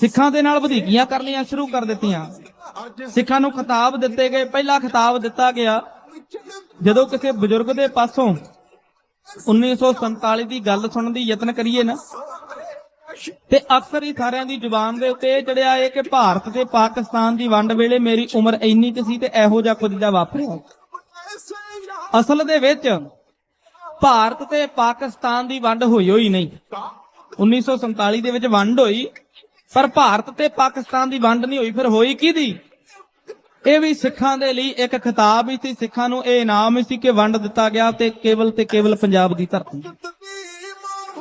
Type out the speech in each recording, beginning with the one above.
ਸਿੱਖਾਂ ਦੇ ਨਾਲ ਵਧੀਕੀਆਂ ਕਰਨੀਆਂ ਸ਼ੁਰੂ ਕਰ ਦਿੱਤੀਆਂ। ਸਿੱਖਾਂ ਨੂੰ ਖਿਤਾਬ ਦਿੱਤੇ ਗਏ। ਪਹਿਲਾ ਖਿਤਾਬ ਦਿੱਤਾ ਗਿਆ ਜਦੋਂ ਕਿਸੇ ਬਜ਼ੁਰਗ ਦੇ ਪਾਸੋਂ 1947 ਦੀ ਗੱਲ ਸੁਣਨ ਦੀ ਯਤਨ ਕਰੀਏ ਨਾ, ਤੇ ਅਕਸਰ ਹੀ ਸਾਰਿਆਂ ਦੀ ਜ਼ੁਬਾਨ ਦੇ ਉੱਤੇ ਇਹ ਚੜਿਆ ਏ ਕਿ ਭਾਰਤ ਤੇ ਪਾਕਿਸਤਾਨ ਦੀ ਵੰਡ ਵੇਲੇ ਮੇਰੀ ਉਮਰ ਇੰਨੀ ਕੁ ਸੀ ਤੇ ਇਹੋ ਜਿਹਾ ਕੁਝ ਦਾ ਵਾਪਰਿਆ ਅਸਲ ਦੇ ਵਿੱਚ ਭਾਰਤ ਤੇ ਪਾਕਿਸਤਾਨ ਦੀ ਵੰਡ ਹੋਈ ਹੋਈ ਨਹੀਂ। 1947 ਦੇ ਵਿੱਚ ਵੰਡ ਹੋਈ। ਪਰ ਭਾਰਤ ਤੇ ਪਾਕਿਸਤਾਨ ਦੀ ਵੰਡ ਨਹੀਂ ਹੋਈ, ਫਿਰ ਹੋਈ ਕਿਹਦੀ? ਇਹ ਵੀ ਸਿੱਖਾਂ ਦੇ ਲਈ ਇੱਕ ਖਿਤਾਬ ਹੀ ਸੀ। ਸਿੱਖਾਂ ਨੂੰ ਇਹ ਇਨਾਮ ਹੀ ਸੀ ਕਿ ਵੰਡ ਦਿੱਤਾ ਗਿਆ ਤੇ ਕੇਵਲ ਤੇ ਕੇਵਲ ਪੰਜਾਬ ਦੀ ਧਰਤੀ।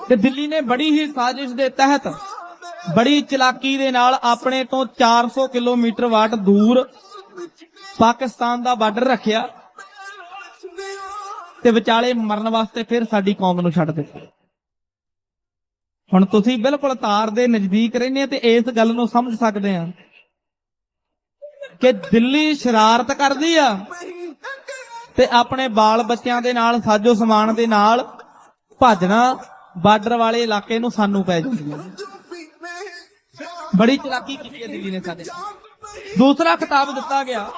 ਤੇ ਦਿੱਲੀ ਨੇ ਬੜੀ ਹੀ ਸਾਜ਼ਿਸ਼ ਦੇ ਤਹਿਤ ਬੜੀ ਚਲਾਕੀ ਦੇ ਨਾਲ ਆਪਣੇ ਤੋਂ 400 ਕਿਲੋਮੀਟਰ ਵਾਟ ਦੂਰ ਪਾਕਿਸਤਾਨ ਦਾ ਬਾਰਡਰ ਰੱਖਿਆ ਤੇ ਵਿਚਾਲੇ ਮਰਨ ਵਾਸਤੇ ਫਿਰ ਸਾਡੀ ਕੌਮ ਨੂੰ ਛੱਡ ਦਿੱਤਾ। ਹੁਣ ਤੁਸੀਂ ਬਿਲਕੁਲ ਤਾਰ ਦੇ ਨਜ਼ਦੀਕ ਰਹਿੰਦੇ ਤੇ ਇਸ ਗੱਲ ਨੂੰ ਸਮਝ ਸਕਦੇ ਆ ਕਿ ਦਿੱਲੀ ਸ਼ਰਾਰਤ ਕਰਦੀ ਆ ਤੇ ਆਪਣੇ ਬਾਲ ਬੱਚਿਆਂ ਦੇ ਨਾਲ, ਸਾਜੋ ਸਮਾਨ ਦੇ ਨਾਲ ਭੱਜਣਾ ਬਾਰਡਰ ਵਾਲੇ ਇਲਾਕੇ ਨੂੰ ਸਾਨੂੰ ਪੈ ਜਾਂਦੀ ਹੈ ਬੜੀ ਚਲਾਕੀ ਕੀਤੀ ਹੈ ਦਿੱਲੀ ਨੇ ਸਾਡੇ ਦੂਸਰਾ ਖਿਤਾਬ ਦਿੱਤਾ ਗਿਆ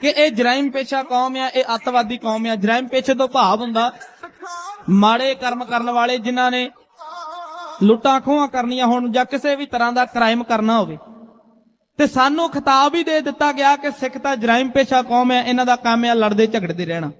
ਕਿ ਇਹ ਜਰਾਇਮ ਪੇਸ਼ਾ ਕੌਮ ਆ, ਇਹ ਅੱਤਵਾਦੀ ਕੌਮ ਆ। ਜਰਾਇਮ ਪੇਸ਼ੇ ਤੋਂ ਭਾਵ ਹੁੰਦਾ ਮਾੜੇ ਕਰਮ ਕਰਨ ਵਾਲੇ ਜਿਨ੍ਹਾਂ ਨੇ ਲੁੱਟਾਂ ਖੋਹਾਂ ਕਰਨੀਆਂ ਹੋਣ ਜਾਂ ਕਿਸੇ ਵੀ ਤਰ੍ਹਾਂ ਦਾ ਕ੍ਰਾਈਮ ਕਰਨਾ ਹੋਵੇ। ਤੇ ਸਾਨੂੰ ਖਿਤਾਬ ਹੀ ਦੇ ਦਿੱਤਾ ਗਿਆ ਕਿ ਸਿੱਖ ਤਾਂ ਜਰਾਇਮ ਪੇਸ਼ਾ ਕੌਮ ਹੈ, ਇਹਨਾਂ ਦਾ ਕੰਮ ਹੈ ਲੜਦੇ ਝਗੜਦੇ ਰਹਿਣਾ।